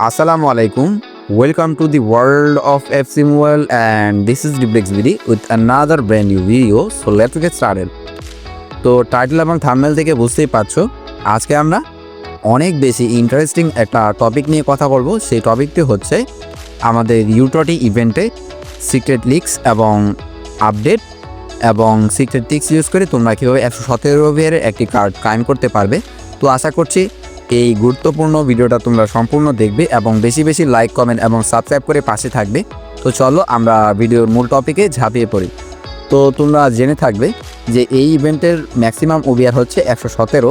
Assalamu alaikum. Welcome to the world of FC Mobile and this is Diplex BD with another brand new video. So, let's get started. তো title এবং thumbnail থেকে বুঝতেই পারছ আজকে আমরা অনেক বেশি ইন্টারেস্টিং একটা টপিক নিয়ে কথা বলব সেই টপিকটি হচ্ছে আমাদের ইউটটি ইভেন্টে সিক্রেট লিক্স এবং আপডেট এবং সিক্রেট লিক্স ইউজ করে তোমরা কীভাবে একশো সতেরো একটি কার্ড ক্লাইম করতে পারবে তো, আশা করছি এই গুরুত্বপূর্ণ ভিডিওটা তোমরা সম্পূর্ণ দেখবে এবং বেশি বেশি লাইক কমেন্ট এবং সাবস্ক্রাইব করে পাশে থাকবে। তো চলো আমরা ভিডিওর মূল টপিকে ঝাঁপিয়ে পড়ি। তো তোমরা জেনে থাকবে যে এই ইভেন্টের ম্যাক্সিমাম ওভিয়ার হচ্ছে একশো সতেরো।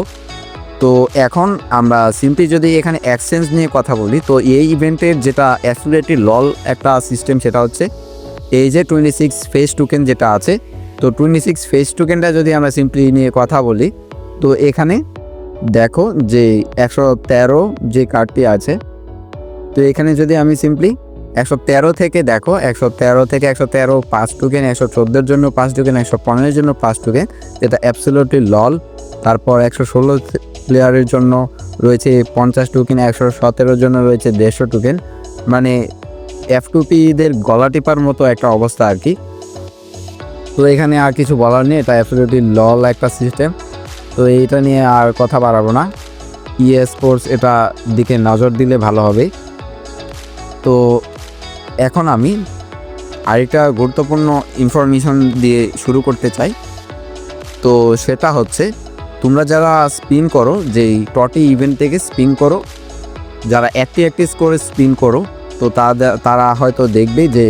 তো এখন আমরা সিম্পলি যদি এখানে এক্সচেঞ্জ নিয়ে কথা বলি, তো এই ইভেন্টের যেটা অ্যাসুরেটি লল একটা সিস্টেম সেটা হচ্ছে এই যে টোয়েন্টি সিক্স ফেস টোকেন যেটা আছে, তো টোয়েন্টি সিক্স ফেস টোকেনটা যদি আমরা সিম্পলি নিয়ে কথা বলি, তো এখানে দেখো যে একশো তেরো যে কার্ডটি আছে, তো এখানে যদি আমি সিম্পলি একশো তেরো থেকে দেখো, একশো তেরো থেকে একশো তেরো, পাঁচ টুকেন একশো চোদ্দোর জন্য, পাঁচ টুকেন একশো পনেরোর জন্য পাঁচ টুকেন যেটা অ্যাবসোলুটলি লল। তারপর একশো ষোলো প্লেয়ারের জন্য রয়েছে পঞ্চাশ টুকেন একশো সতেরোর জন্য রয়েছে দেড়শো টুকেন মানে এফ টুপিদের গলা টিপার মতো একটা অবস্থা আর কি। তো এখানে আর কিছু বলার নেই, এটা অ্যাবসোলুটলি লল একটা সিস্টেম তো এইটা নিয়ে আর কথা বাড়াবো না। ইএ স্পোর্টস এটা দিকে নজর দিলে ভালো হবে। তো এখন আমি আরেকটা গুরুত্বপূর্ণ ইনফরমেশন দিয়ে শুরু করতে চাই। তো সেটা হচ্ছে, তোমরা যারা স্পিন করো, যেই টটি ইভেন্ট থেকে স্পিন করো, যারা একটি একটি করে স্পিন করো, তো তারা হয়তো দেখবে যে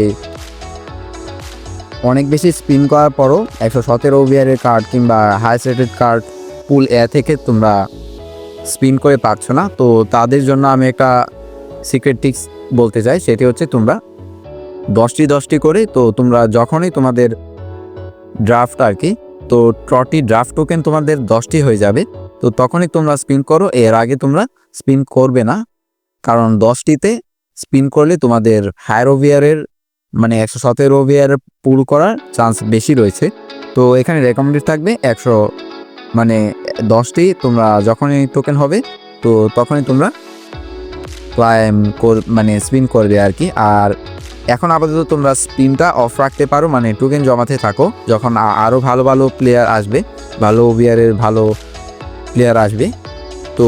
অনেক বেশি স্পিন করার পরও একশো সতেরো ওভিয়ারের কার্ড কিংবা হাইস্ট রেটেড কার্ড পুল এ থেকে তোমরা স্পিন করে পারছ না, তো তাদের জন্য আমি একটা সিক্রেট টিক্স বলতে চাই, সেটি হচ্ছে তোমরা দশটি দশটি করে, তো তোমরা যখনই তোমাদের ড্রাফট আর কি, তো ট্রটি ড্রাফট টোকেন তোমাদের দশটি হয়ে যাবে, তো তখনই তোমরা স্পিন করো, এর আগে তোমরা স্পিন করবে না, কারণ দশটিতে স্পিন করলে তোমাদের হায়ার ওভিয়ারের মানে একশো সতেরো ওভিয়ার পুল করার চান্স বেশি রয়েছে, তো এখানে রেকমেন্ডেড থাকবে একশো মানে দশটি, তোমরা যখনই টোকেন হবে, তো তখনই তোমরা ক্লাইম মানে স্পিন করবে আর কি। আর এখন আপাতত তোমরা স্পিনটা অফ রাখতে পারো মানে টোকেন জমাতে থাকো, যখন আরও ভালো ভালো প্লেয়ার আসবে, ভালো ওভিয়ারের ভালো প্লেয়ার আসবে। তো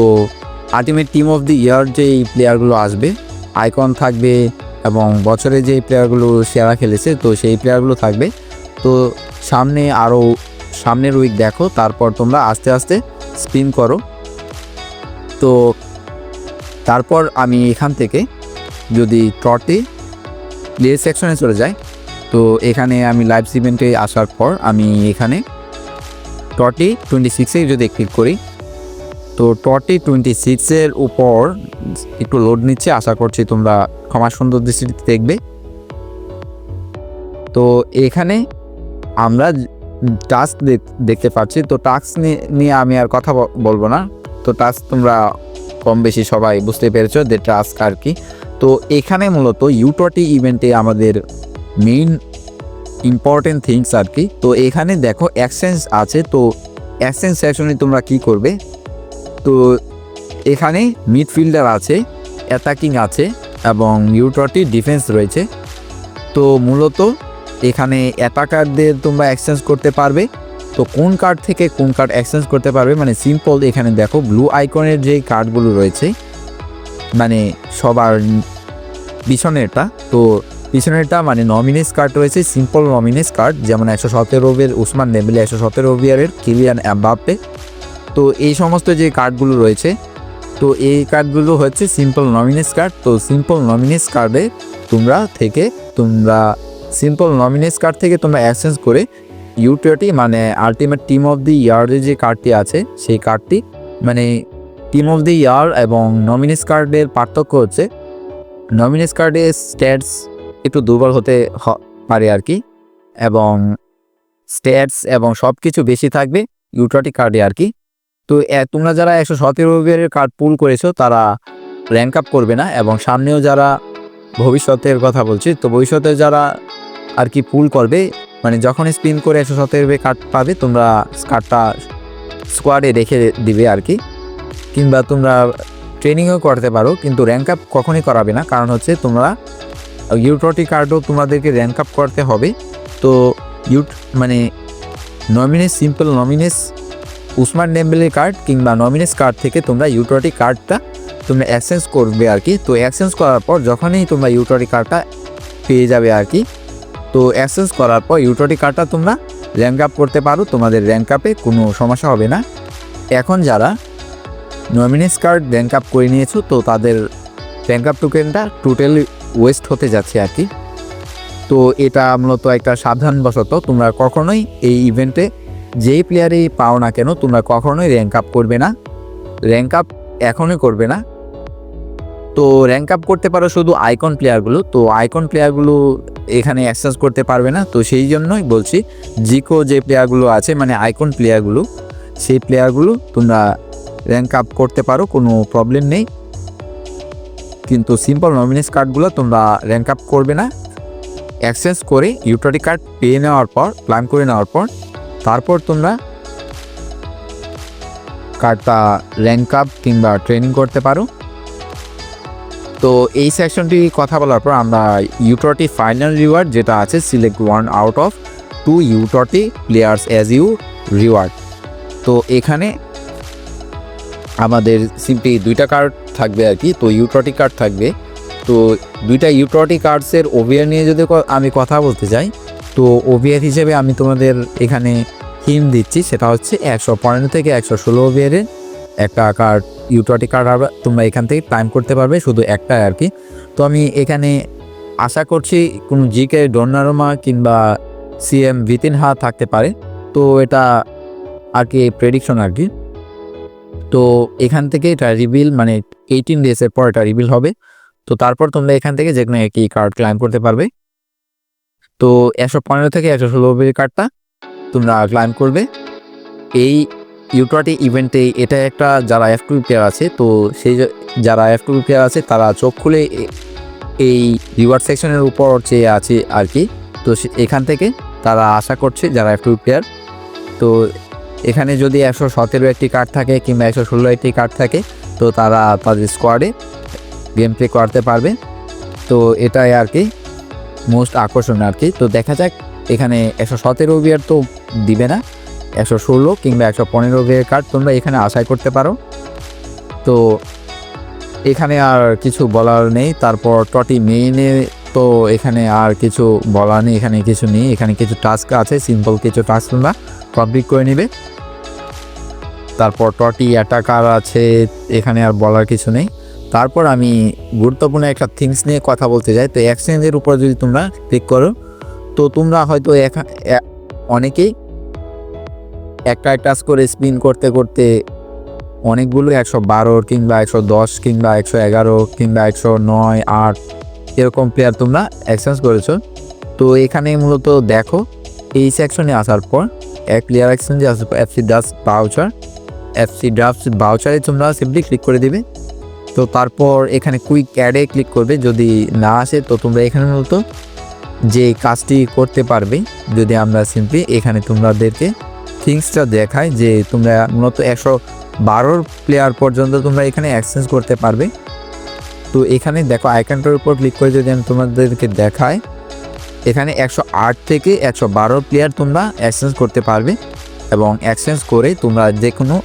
ultimate team of the year যেই প্লেয়ারগুলো আসবে আইকন থাকবে এবং বছরে যে প্লেয়ারগুলো সেরা খেলেছে, তো সেই প্লেয়ারগুলো থাকবে। তো সামনে আরও সামনের উইক দেখো, তারপর তোমরা আস্তে আস্তে স্পিন করো। তো তারপর আমি এখান থেকে যদি টর্টি প্লে সেকশনে চলে যাই, তো এখানে আমি লাইভ ইভেন্টে আসার পর আমি এখানে টর্টি টোয়েন্টি সিক্সে যদি ক্লিক করি, তো টর্টি টোয়েন্টি সিক্সের উপর একটু লোড নিচ্ছে, আশা করছি তোমরা ক্ষমা সুন্দর দৃষ্টিতে দেখবে। তো এখানে আমরা টাস্ক দেখতে পাচ্ছি। তো টাস্ক নিয়ে আমি আর কথা বলব না। তো টাস্ক তোমরা কম বেশি সবাই বুঝতে পেরেছ যে টাস্ক আর কি। তো এখানে মূলত ইউটটি ইভেন্টে আমাদের মেইন ইম্পর্টেন্ট থিংস আর কি। তো এখানে দেখো এক্সচেঞ্জ আছে। তো এক্সচেঞ্জ সেকশনে তোমরা কি করবে? তো এখানে মিডফিল্ডার আছে অ্যাটাকিং আছে এবং ইউটটি ডিফেন্স রয়েছে। তো মূলত এখানে অ্যাটাকারদের তোমরা এক্সচেঞ্জ করতে পারবে। তো কোন কার্ড থেকে কোন কার্ড এক্সচেঞ্জ করতে পারবে? মানে সিম্পল এখানে দেখো ব্লু আইকনের যে কার্ডগুলো রয়েছে মানে সবার পিছনেরটা, তো পিছনেরটা মানে নমিনেস কার্ড রয়েছে সিম্পল নমিনেস কার্ড যেমন একশো সতেরো সতেরোবের উসমান নেবেলে, একশো সতেরো ওভিয়ারের কিলিয়ান অ্যাম্বাপ্পে তো এই সমস্ত যে কার্ডগুলো রয়েছে, তো এই কার্ডগুলো হচ্ছে সিম্পল নমিনেস কার্ড তো সিম্পল নমিনেস কার্ডে তোমরা থেকে তোমরা সিম্পল নমিনেস কার্ড থেকে তোমরা এক্সচেঞ্জ করে ইউটিওটি মানে আলটিমেট টিম অফ দি ইয়ারের যে কার্ডটি আছে, সেই কার্ডটি মানে টিম অফ দি ইয়ার এবং নমিনেস কার্ডের পার্থক্য হচ্ছে নমিনেস কার্ডে স্ট্যাটস একটু দুর্বল হতে পারে আর কি, এবং স্ট্যাটস এবং সব কিছু বেশি থাকবে ইউটিওটি কার্ডে আর কি। তো তোমরা যারা একশো সতেরো ওভারের কার্ড পুল করেছ, তারা র্যাঙ্ক আপ করবে না, এবং সামনেও যারা ভবিষ্যতের কথা বলছি, তো ভবিষ্যতে যারা আর কি পুল করবে মানে যখন স্পিন করে একশো সতেরো কার্ড পাবে, তোমরা কার্ডটা স্কোয়াডে রেখে দিবে আর কি। কিংবা তোমরা ট্রেনিংও করতে পারো, কিন্তু র্যাঙ্ক আপ কখনই করাবে না, কারণ হচ্ছে তোমরা ইউট্রটি কার্ডও তোমাদেরকে র্যাঙ্ক আপ করতে হবে। তো ইউট মানে নমিনেস সিম্পল নমিনেস উসমান ডেম্বেলের কার্ড কিংবা নমিনেস কার্ড থেকে তোমরা ইউট্রটি কার্ডটা তোমরা অ্যাক্সেঞ্জ করবে আর কি। তো অ্যাক্সেঞ্জ করার পর যখনই তোমরা ইউট্রটি কার্ডটা পেয়ে যাবে আর কি, তো অ্যাক্সেস করার পর ইউট্রটি কার্ডটা তোমরা র্যাঙ্ক আপ করতে পারো। তোমাদের র্যাঙ্ক আপে কোনো সমস্যা হবে না। এখন যারা নমিনেস কার্ড র্যাঙ্ক আপ করে নিয়েছো, তো তাদের র্যাঙ্ক আপ টোকেনটা টোটালি ওয়েস্ট হতে যাচ্ছে আর কি। তো এটা মূলত একটা সাবধানবশত তোমরা কখনোই এই ইভেন্টে যেই প্লেয়ারই পাও না কেন, তোমরা কখনোই র্যাঙ্ক আপ করবে না। র্যাঙ্ক আপ এখনই করবে না। তো র্যাঙ্ক আপ করতে পারো শুধু আইকন প্লেয়ারগুলো তো আইকন প্লেয়ারগুলো এখানে অ্যাক্সেস করতে পারবে না। তো সেই জন্যই বলছি জিকো যে প্লেয়ারগুলো আছে মানে আইকন প্লেয়ারগুলো সেই প্লেয়ারগুলো তোমরা র্যাঙ্ক আপ করতে পারো, কোনো প্রবলেম নেই। কিন্তু সিম্পল নমিনেস কার্ডগুলো তোমরা র্যাঙ্ক আপ করবে না। অ্যাক্সেস করে ইউটিলিটি কার্ড পেয়ে নেওয়ার পর প্ল্যান করে নেওয়ার পর, তারপর তোমরা কার্ডটা র্যাঙ্ক আপ কিংবা ট্রেনিং করতে পারো। তো এই সেকশনটি কথা বলার পর আমরা ইউটটি ফাইনাল রিওয়ার্ড যেটা আছে select one out of two UTOTY players as you reward তো এখানে আমাদের সিম্পলি দুইটা কার্ড থাকবে আর কি, তো ইউটটি কার্ড থাকবে। তো দুইটা ইউটটি কার্ডসের ওভিয়ার নিয়ে যদি আমি কথা বলতে চাই, তো ওভিয়ার হিসেবে আমি তোমাদের এখানে হিম দিচ্ছি, সেটা হচ্ছে একশো পনেরো থেকে একশো ষোলো ওভিয়ারের একটা কার্ড ইউটটি কার্ড তোমরা এখান থেকে টাইম করতে পারবে শুধু একটাই আর কি। তো আমি এখানে আশা করছি কোনো জিকে, ডোনারোমা কিংবা সিএম ভিতিন হা থাকতে পারে। তো এটা আর কি প্রেডিকশন আর কি। তো এখান থেকে এটা রিভিল মানে এইটিন ডেজের পর এটা রিভিল হবে। তো তারপর তোমরা এখান থেকে যে কোনো একই কার্ড ক্লাইম করতে পারবে। তো একশো পনেরো থেকে একশো ষোলো কার্ডটা তোমরা ক্লাইম করবে। এই ইউট্রাটি ইভেন্টে এটা একটা যারা এফ টু প্লেয়ার আছে, তো সেই যারা এফ টু প্লেয়ার আছে, তারা চোখ খুলে এই রিওয়ার্ড সেকশনের উপর চেয়ে আছে আর কি। তো এখান থেকে তারা আশা করছে যারা এফ টু প্লেয়ার তো এখানে যদি একশো সতেরো একটি কার্ড থাকে কিংবা একশো ষোলো একটি কার্ড থাকে, তো তারা তাদের স্কোয়াডে গেম প্লে করতে পারবে। তো এটাই আর কি মোস্ট আকর্ষণ আর কি। তো দেখা যাক, এখানে একশো সতেরো বিয়ার তো দিবে না। একশো ষোলো কিংবা একশো পনেরো বিয়ের কার্ড তোমরা এখানে আশাই করতে পারো। তো এখানে আর কিছু বলার নেই, তারপর টটি মেইনে তো এখানে আর কিছু বলার নেই, এখানে কিছু নেই, এখানে কিছু টাস্ক আছে সিম্পল কিছু টাস্ক তোমরা কমপ্লিট করে নেবে। তারপর টটি অ্যাটাকার আছে, এখানে আর বলার কিছু নেই। তারপর আমি গুরুত্বপূর্ণ একটা থিংস নিয়ে কথা বলতে চাই তো এক্সচেঞ্জের উপর যদি তোমরা ক্লিক করো, তো তোমরা হয়তো অনেকেই একটা টাস্ক করে স্পিন করতে করতে অনেকগুলো একশো বারো কিংবা একশো দশ কিংবা একশো এগারো কিংবা একশো নয়, আট এরকম প্লেয়ার তোমরা এক্সচেঞ্জ করেছ। তো এখানে মূলত দেখো, এই সেকশনে আসার পর এক প্লেয়ার এক্সচেঞ্জে আসার পর এফসি ডাস বাউচার এফসি ড্রাফট বাউচারে তোমরা সিম্পলি ক্লিক করে দিবে। তো তারপর এখানে কুইক অ্যাডে ক্লিক করবে, যদি না আসে তো তোমরা এখানে মূলত যে কাজটি করতে পারবে, যদি আমরা সিম্পলি এখানে তোমাদেরকে থিংসটা দেখায় যে তোমরা মূলত একশো বারোর প্লেয়ার পর্যন্ত তোমরা এখানে এক্সচেঞ্জ করতে পারবে। তো এখানে দেখো আইকনটার উপর ক্লিক করে যদি আমি তোমাদেরকে দেখাই, এখানে একশো আট থেকে একশো বারো প্লেয়ার তোমরা এক্সচেঞ্জ করতে পারবে এবং এক্সচেঞ্জ করে তোমরা যে কোনো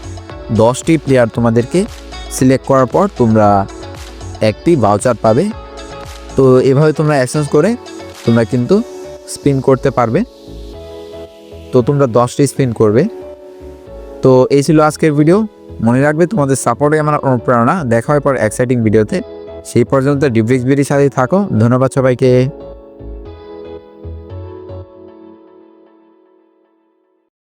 দশটি প্লেয়ার তোমাদেরকে সিলেক্ট করার পর তোমরা একটি ভাউচার পাবে। তো এভাবে তোমরা এক্সচেঞ্জ করে তোমরা কিন্তু স্পিন করতে পারবে। তো তোমরা দশটি স্পিন করবে। তো এই ছিল আজকের ভিডিও মনে রাখবে তোমাদের সাপোর্টে আমার অনুপ্রেরণা। দেখা হয় পর এক্সাইটিং ভিডিওতে সেই পর্যন্ত ডিব্রিক্স বিডির সাথে থাকো। ধন্যবাদ সবাইকে।